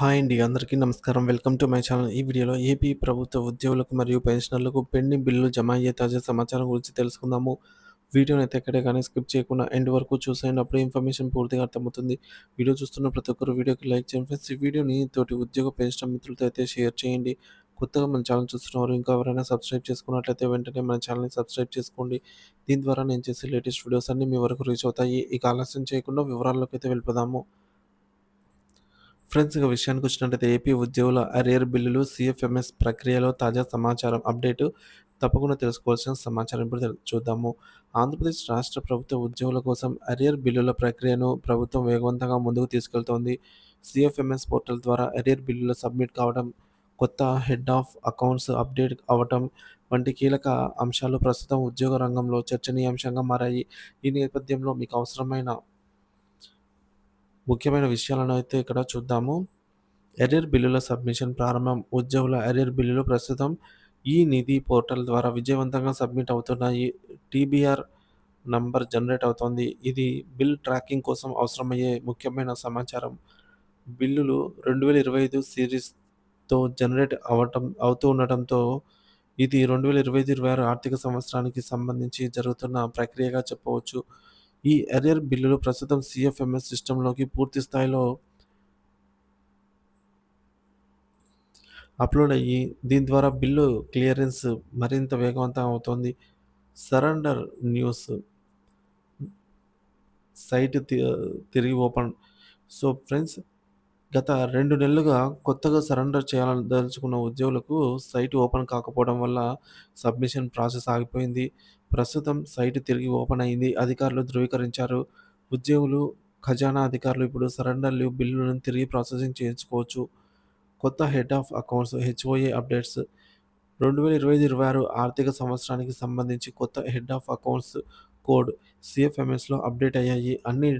Hi అండి అందరికీ నమస్కారం. Welcome to my channel. ఈ వీడియోలో ఏపీ ప్రభుత్వ ఉద్యోగులకు మరియు పెన్షనర్లకు పెండింగ్ బిల్లులు జమ అయ్యే తాజా సమాచారం గురించి తెలుసుకుందాము. వీడియోని అయితే ఎక్కడే కానీ స్కిప్ చేయకుండా ఎండ్ వరకు చూసేటప్పుడు ఇన్ఫర్మేషన్ పూర్తిగా అర్థమవుతుంది. వీడియో చూస్తున్న ప్రతి ఒక్కరు వీడియోకి లైక్ చేయండి ఫ్రెండ్స్. ఈ వీడియోని తోటి ఉద్యోగ పెన్షన్ మిత్రులతో అయితే షేర్ చేయండి. కొత్తగా మన ఛానల్ చూస్తున్నవారు ఇంకా ఎవరైనా సబ్స్క్రైబ్ చేసుకున్నట్లయితే వెంటనే మన ఛానల్ని సబ్స్క్రైబ్ చేసుకోండి. దీని ద్వారా నేను చేసే లేటెస్ట్ వీడియోస్ అన్నీ మీ వరకు రీచ్ అవుతాయి. ఇక ఆలస్యం చేయకుండా వివరాల్లోకి అయితే వెళ్ళిపోదాము. ఫ్రెండ్స్ ఇక విషయానికి వచ్చినట్టయితే ఏపీ ఉద్యోగుల అరియర్ బిల్లులు సిఎఫ్ఎంఎస్ ప్రక్రియలో తాజా సమాచారం అప్డేటు తప్పకుండా తెలుసుకోవాల్సిన సమాచారం ఇప్పుడు చూద్దాము. ఆంధ్రప్రదేశ్ రాష్ట్ర ప్రభుత్వ ఉద్యోగుల కోసం అరియర్ బిల్లుల ప్రక్రియను ప్రభుత్వం వేగవంతంగా ముందుకు తీసుకెళ్తోంది. సిఎఫ్ఎంఎస్ పోర్టల్ ద్వారా అరియర్ బిల్లులు సబ్మిట్ కావడం కొత్త హెడ్ ఆఫ్ అకౌంట్స్ అప్డేట్ అవ్వటం వంటి కీలక అంశాలు ప్రస్తుతం ఉద్యోగ రంగంలో చర్చనీయాంశంగా మారాయి. ఈ నేపథ్యంలో మీకు అవసరమైన ముఖ్యమైన విషయాలను అయితే ఇక్కడ చూద్దాము. ఎరియర్ బిల్లుల సబ్మిషన్ ప్రారంభం. ఉద్యోగుల ఎరియర్ బిల్లులు ప్రస్తుతం ఈ నిధి పోర్టల్ ద్వారా విజయవంతంగా సబ్మిట్ అవుతున్నాయి. టీబీఆర్ నంబర్ జనరేట్ అవుతోంది. ఇది బిల్ ట్రాకింగ్ కోసం అవసరమయ్యే ముఖ్యమైన సమాచారం. బిల్లులు రెండు వేల ఇరవై ఐదు సిరీస్తో జనరేట్ అవ్వటం అవుతూ ఉండటంతో ఇది రెండు వేల ఇరవై ఐదు ఇరవై ఆరు ఆర్థిక సంవత్సరానికి సంబంధించి జరుగుతున్న ప్రక్రియగా చెప్పవచ్చు. ఈ ఎరియర్ బిల్లులు ప్రస్తుతం సిఎఫ్ఎంఎస్ సిస్టంలోకి పూర్తి స్థాయిలో అప్లోడ్ అయ్యి దీని ద్వారా బిల్లు క్లియరెన్స్ మరింత వేగవంతం అవుతోంది. సరెండర్ న్యూస్ సైట్ తి- తిరిగి ఓపెన్. సో ఫ్రెండ్స్ గత రెండు నెలలుగా కొత్తగా సరెండర్ చేయాలదలుచుకున్న ఉద్యోగులకు సైట్ ఓపెన్ కాకపోవడం వల్ల సబ్మిషన్ ప్రాసెస్ ఆగిపోయింది. ప్రస్తుతం సైట్ తిరిగి ఓపెన్ అయింది. అధికారులు ధృవీకరించారు. ఉద్యోగులు ఖజానా అధికారులు ఇప్పుడు సరెండర్ లీవ్ బిల్లులను తిరిగి ప్రాసెసింగ్ చేయించుకోవచ్చు. కొత్త head of accounts HOA updates. రెండు వేల ఇరవై ఐదు ఇరవై ఆరు ఆర్థిక సంవత్సరానికి సంబంధించి కొత్త హెడ్ ఆఫ్ అకౌంట్స్ కోడ్ సిఎఫ్ఎంఎస్లో అప్డేట్ అయ్యాయి. అన్ని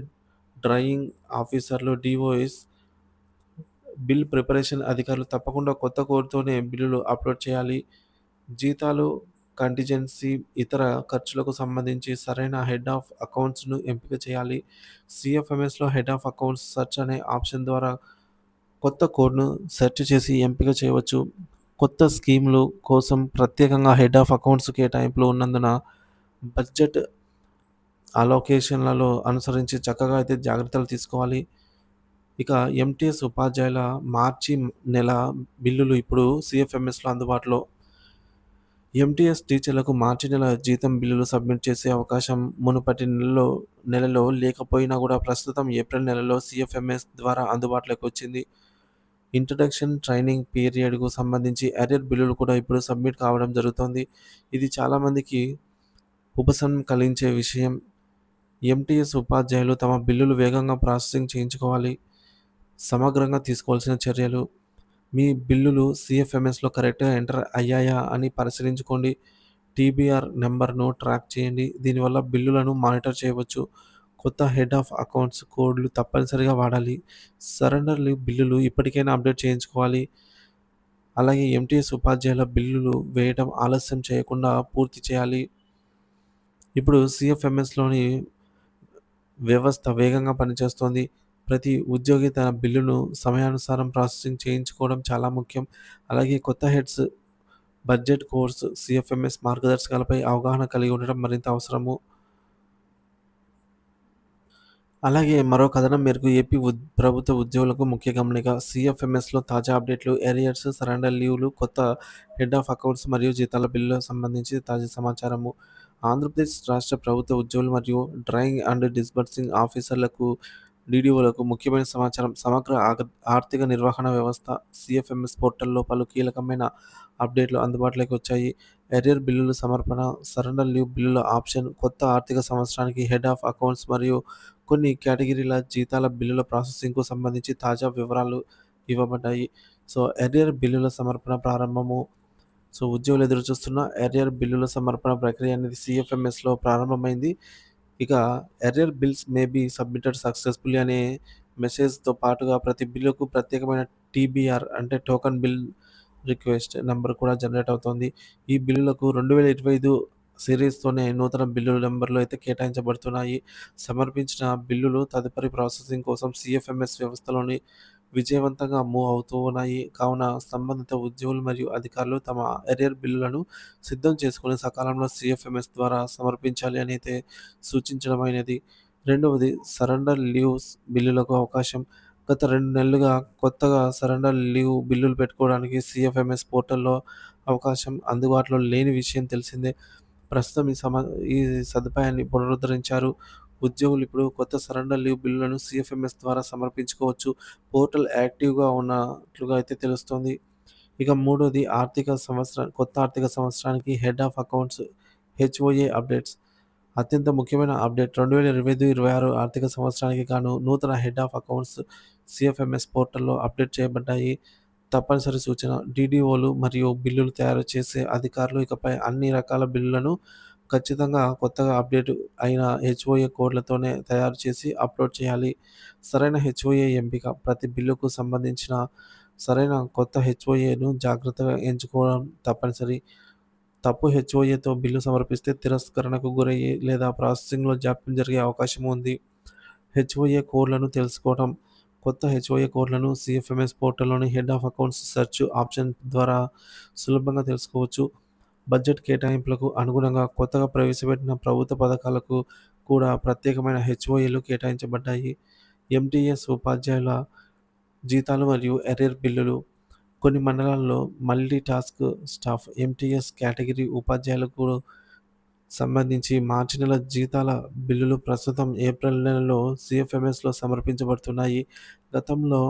డ్రాయింగ్ ఆఫీసర్లు డిఓఎస్ బిల్ ప్రిపరేషన్ అధికారులు తప్పకుండా కొత్త కోడ్తోనే బిల్లులు అప్లోడ్ చేయాలి. జీతాలు కంటిజెన్సీ ఇతర ఖర్చులకు సంబంధించి సరైన హెడ్ ఆఫ్ అకౌంట్స్ను ఎంపిక చేయాలి. సిఎఫ్ఎంఎస్లో హెడ్ ఆఫ్ అకౌంట్స్ సెర్చ్ అనే ఆప్షన్ ద్వారా కొత్త కోడ్ను సెర్చ్ చేసి ఎంపిక చేయవచ్చు. కొత్త స్కీమ్లు కోసం ప్రత్యేకంగా హెడ్ ఆఫ్ అకౌంట్స్ కేటాయింపులు ఉన్నందున బడ్జెట్ అలోకేషన్లలో అనుసరించి చక్కగా అయితే జాగ్రత్తలు తీసుకోవాలి. ఇక ఎంటీఎస్ ఉపాధ్యాయుల మార్చి నెల బిల్లులు ఇప్పుడు సిఎఫ్ఎంఎస్లో అందుబాటులో. ఎంటీఎస్ టీచర్లకు మార్చి నెల జీతం బిల్లులు సబ్మిట్ చేసే అవకాశం మునుపటి నెలలో నెలలో లేకపోయినా కూడా ప్రస్తుతం ఏప్రిల్ నెలలో సిఎఫ్ఎంఎస్ ద్వారా అందుబాటులోకి వచ్చింది. ఇంట్రడక్షన్ ట్రైనింగ్ పీరియడ్కు సంబంధించి అరియర్ బిల్లులు కూడా ఇప్పుడు సబ్మిట్ కావడం జరుగుతోంది. ఇది చాలామందికి ఉపశమనం కలిగించే విషయం. ఎంటీఎస్ ఉపాధ్యాయులు తమ బిల్లులు వేగంగా ప్రాసెసింగ్ చేయించుకోవాలి. సమగ్రంగా తీసుకోవాల్సిన చర్యలు. మీ బిల్లులు సిఎఫ్ఎంఎస్లో కరెక్ట్గా ఎంటర్ అయ్యాయా అని పరిశీలించుకోండి. టీబీఆర్ నెంబర్ను ట్రాక్ చేయండి. దీనివల్ల బిల్లులను మానిటర్ చేయవచ్చు. కొత్త హెడ్ ఆఫ్ అకౌంట్స్ కోడ్లు తప్పనిసరిగా వాడాలి. సరెండర్ బిల్లులు ఇప్పటికైనా అప్డేట్ చేయించుకోవాలి. అలాగే ఎంటీఎస్ ఉపాధ్యాయుల బిల్లులు వేయడం ఆలస్యం చేయకుండా పూర్తి చేయాలి. ఇప్పుడు సిఎఫ్ఎంఎస్లోని వ్యవస్థ వేగంగా పనిచేస్తోంది. ప్రతి ఉద్యోగి తన బిల్లును సమయానుసారం ప్రాసెసింగ్ చేయించుకోవడం చాలా ముఖ్యం. అలాగే కొత్త హెడ్స్ బడ్జెట్ కోర్స్ సిఎఫ్ఎంఎస్ మార్గదర్శకాలపై అవగాహన కలిగి ఉండడం మరింత అవసరము. అలాగే మరో కథనం మేరకు ఏపీ ఉద్ ప్రభుత్వ ఉద్యోగులకు ముఖ్య గమనిక సిఎఫ్ఎంఎస్లో తాజా అప్డేట్లు ఏరియర్స్ సరెండర్ లీవ్లు కొత్త హెడ్ ఆఫ్ అకౌంట్స్ మరియు జీతాల బిల్లులకు సంబంధించి తాజా సమాచారము. ఆంధ్రప్రదేశ్ రాష్ట్ర ప్రభుత్వ ఉద్యోగులు మరియు డ్రాయింగ్ అండ్ డిస్బర్సింగ్ ఆఫీసర్లకు డీడీఓలకు ముఖ్యమైన సమాచారం. సమగ్ర ఆర్థిక నిర్వహణ వ్యవస్థ సిఎఫ్ఎంఎస్ పోర్టల్లో పలు కీలకమైన అప్డేట్లు అందుబాటులోకి వచ్చాయి. ఎరియర్ బిల్లుల సమర్పణ సరెండర్ లీవ్ బిల్లుల ఆప్షన్ కొత్త ఆర్థిక సంవత్సరానికి హెడ్ ఆఫ్ అకౌంట్స్ మరియు కొన్ని కేటగిరీల జీతాల బిల్లుల ప్రాసెసింగ్కు సంబంధించి తాజా వివరాలు ఇవ్వబడ్డాయి. సో ఎరియర్ బిల్లుల సమర్పణ ప్రారంభము. సో ఉద్యోగులు ఎదురుచూస్తున్న ఎరియర్ బిల్లుల సమర్పణ ప్రక్రియ అనేది సిఎఫ్ఎంఎస్లో ప్రారంభమైంది. ఇక error bills may be submitted successfully అనే మెసేజ్తో పాటుగా ప్రతి బిల్లుకు ప్రత్యేకమైన టీబీఆర్ అంటే టోకన్ బిల్ రిక్వెస్ట్ నెంబర్ కూడా జనరేట్ అవుతుంది. ఈ బిల్లులకు రెండు వేల ఇరవై ఐదు సిరీస్తోనే నూతన బిల్లుల నెంబర్లు అయితే కేటాయించబడుతున్నాయి. సమర్పించిన బిల్లులు తదుపరి ప్రాసెసింగ్ కోసం సిఎఫ్ఎంఎస్ వ్యవస్థలోని విజయవంతంగా మూవ్ అవుతూ ఉన్నాయి. కావున సంబంధిత ఉద్యోగులు మరియు అధికారులు తమ ఎరియర్ బిల్లులను సిద్ధం చేసుకొని సకాలంలో సిఎఫ్ఎంఎస్ ద్వారా సమర్పించాలి అని అయితే సూచించడమైనది. రెండవది సరెండర్ లీవ్స్ బిల్లులకు అవకాశం గత రెండు నెలలుగా కొత్తగా సరెండర్ లీవ్ బిల్లులు పెట్టుకోవడానికి సిఎఫ్ఎంఎస్ పోర్టల్లో అవకాశం అందుబాటులో లేని విషయం తెలిసిందే. ప్రస్తుతం ఈ సమ ఈ సదుపాయాన్ని పునరుద్ధరించారు. ఉద్యోగులు ఇప్పుడు కొత్త సరెండర్ లీవ్ బిల్లులను సిఎఫ్ఎంఎస్ ద్వారా సమర్పించుకోవచ్చు. పోర్టల్ యాక్టివ్‌గా ఉన్నట్లుగా అయితే తెలుస్తోంది. ఇక మూడోది ఆర్థిక సంవత్సరం కొత్త ఆర్థిక సంవత్సరానికి head of accounts HOA updates అత్యంత ముఖ్యమైన అప్డేట్ రెండు వేల ఇరవై ఐదు ఇరవై ఆరు ఆర్థిక సంవత్సరానికి గాను నూతన హెడ్ ఆఫ్ అకౌంట్స్ సిఎఫ్ఎంఎస్ పోర్టల్లో అప్డేట్ చేయబడ్డాయి. తప్పనిసరి సూచన డీడీఓలు మరియు బిల్లులు తయారు చేసే అధికారులు ఇకపై అన్ని రకాల బిల్లులను ఖచ్చితంగా కొత్తగా అప్డేట్ అయిన హెచ్ఓఏ కోడ్లతోనే తయారు చేసి అప్లోడ్ చేయాలి. సరైన హెచ్ఓఏ ఎంపిక ప్రతి బిల్లుకు సంబంధించిన సరైన కొత్త హెచ్ఓఏను జాగ్రత్తగా ఎంచుకోవడం తప్పనిసరి. తప్పు హెచ్ఓఏతో బిల్లు సమర్పిస్తే తిరస్కరణకు గురయ్యే లేదా ప్రాసెసింగ్‌లో జాప్యం జరిగే అవకాశం ఉంది. హెచ్ఓఏ కోడ్లను తెలుసుకోవడం కొత్త హెచ్ఓఏ కోడ్లను CFMS పోర్టల్‌లోని head of accounts search option ద్వారా సులభంగా తెలుసుకోవచ్చు. బడ్జెట్ కేటాయింపులకు అనుగుణంగా కొత్తగా ప్రవేశపెట్టిన ప్రభుత్వ పథకాలకు కూడా ప్రత్యేకమైన హెచ్ఓఏలు కేటాయించబడ్డాయి. ఎంటీఎస్ ఉపాధ్యాయుల జీతాలు మరియు ఎరియర్ బిల్లులు కొన్ని మండలాల్లో multi task staff MTS category ఉపాధ్యాయులకు సంబంధించి మార్చి నెల జీతాల బిల్లులు ప్రస్తుతం ఏప్రిల్ నెలలో సిఎఫ్ఎంఎస్లో సమర్పించబడుతున్నాయి. గతంలో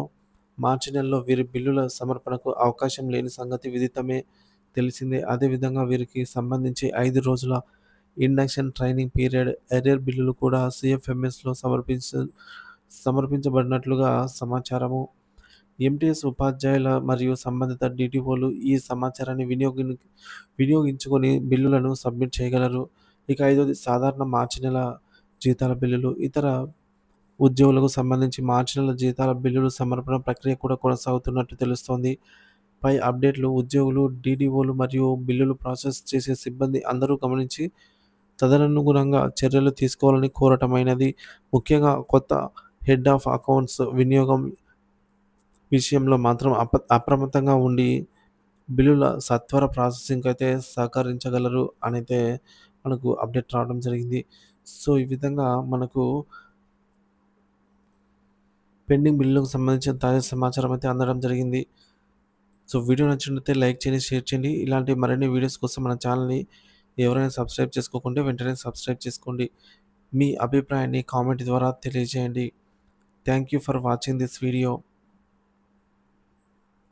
మార్చి నెలలో వీరి బిల్లుల సమర్పణకు అవకాశం లేని సంగతి విదితమే తెలిసిందే. అదేవిధంగా వీరికి సంబంధించి ఐదు రోజుల ఇండక్షన్ ట్రైనింగ్ పీరియడ్ ఎరియర్ బిల్లులు కూడా సిఎఫ్ఎంఎస్లో సమర్పించ సమర్పించబడినట్లుగా సమాచారము. ఎంటీఎస్ ఉపాధ్యాయుల మరియు సంబంధిత డిటిఓలు ఈ సమాచారాన్ని వినియోగి వినియోగించుకొని బిల్లులను సబ్మిట్ చేయగలరు. ఇక ఐదోది సాధారణ మార్చి నెల జీతాల బిల్లులు ఇతర ఉద్యోగులకు సంబంధించి మార్చి నెల జీతాల బిల్లులు సమర్పణ ప్రక్రియ కూడా కొనసాగుతున్నట్టు తెలుస్తోంది. పై అప్డేట్‌లు ఉద్యోగులు, డీడీఓలు మరియు బిల్లులు ప్రాసెస్ చేసే సిబ్బంది అందరూ గమనించి తదనుగుణంగా చర్యలు తీసుకోవాలని కోరటమైనది. ముఖ్యంగా కొత్త హెడ్ ఆఫ్ అకౌంట్స్ వినియోగం విషయంలో మాత్రం అప అప్రమత్తంగా ఉండి బిల్లుల సత్వర ప్రాసెసింగ్‌కైతే సహకరించగలరు అనైతే మనకు అప్డేట్ రావడం జరిగింది. సో, ఈ విధంగా మనకు పెండింగ్ బిల్లులకు సంబంధించిన తాజా సమాచారం అయితే అందడం జరిగింది. సో, వీడియో నచ్చినట్లయితే లైక్ చేయండి, షేర్ చేయండి. ఇలాంటి మరిన్ని వీడియోస్ కోసం మన ఛానల్‌ని ఎవరైనా సబ్స్క్రైబ్ చేసుకోకుంటే వెంటనే సబ్స్క్రైబ్ చేసుకోండి. మీ అభిప్రాయాన్ని కామెంట్ ద్వారా తెలియజేయండి. Thank you for watching this video.